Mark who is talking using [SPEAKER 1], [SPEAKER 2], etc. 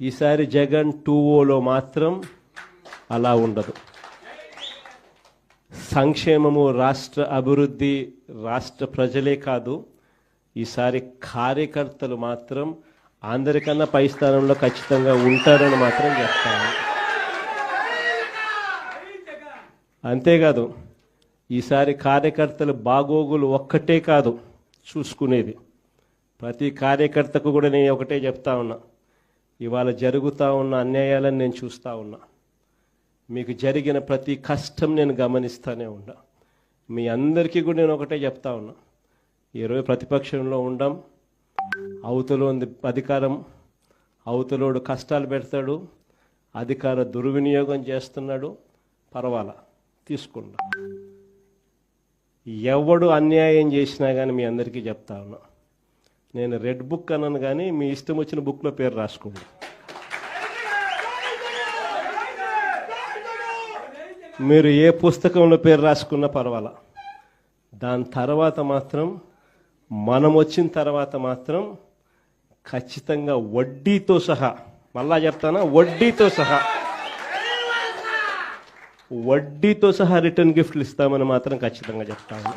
[SPEAKER 1] ఈసారి జగన్ టూ ఓలో మాత్రం అలా ఉండదు. సంక్షేమము రాష్ట్ర అభివృద్ధి రాష్ట్ర ప్రజలే కాదు ఈసారి కార్యకర్తలు మాత్రం అందరికన్నా పై స్థానంలో ఖచ్చితంగా ఉంటారని మాత్రం చెప్తాను. అంతేకాదు ఈసారి కార్యకర్తలు బాగోగులు ఒక్కటే కాదు చూసుకునేది. ప్రతి కార్యకర్తకు కూడా నేను ఒకటే చెప్తా ఉన్నా. ఇవాళ జరుగుతూ ఉన్న అన్యాయాలను నేను చూస్తూ ఉన్నా. మీకు జరిగిన ప్రతి కష్టం నేను గమనిస్తూనే ఉన్నా. మీ అందరికీ కూడా నేను ఒకటే చెప్తా ఉన్నా. ఈరోజు ప్రతిపక్షంలో ఉండం అవతలో అధికారం అవతలోడు కష్టాలు పెడతాడు అధికార దుర్వినియోగం చేస్తున్నాడు పర్వాలా తీసుకుంటా ఎవడు అన్యాయం చేసినా కానీ మీ అందరికీ చెప్తా ఉన్నా. నేను రెడ్ బుక్ అన్నాను కానీ మీ ఇష్టం వచ్చిన బుక్లో పేరు రాసుకోండి. మీరు ఏ పుస్తకంలో పేరు రాసుకున్నా పర్వాలా. దాని తర్వాత మాత్రం మనం వచ్చిన తర్వాత మాత్రం ఖచ్చితంగా వడ్డీతో సహా మళ్ళా చెప్తానా? వడ్డీతో సహా. వడ్డీతో సహా రిటర్న్ గిఫ్ట్లు ఇస్తామని మాత్రం ఖచ్చితంగా చెప్తాను.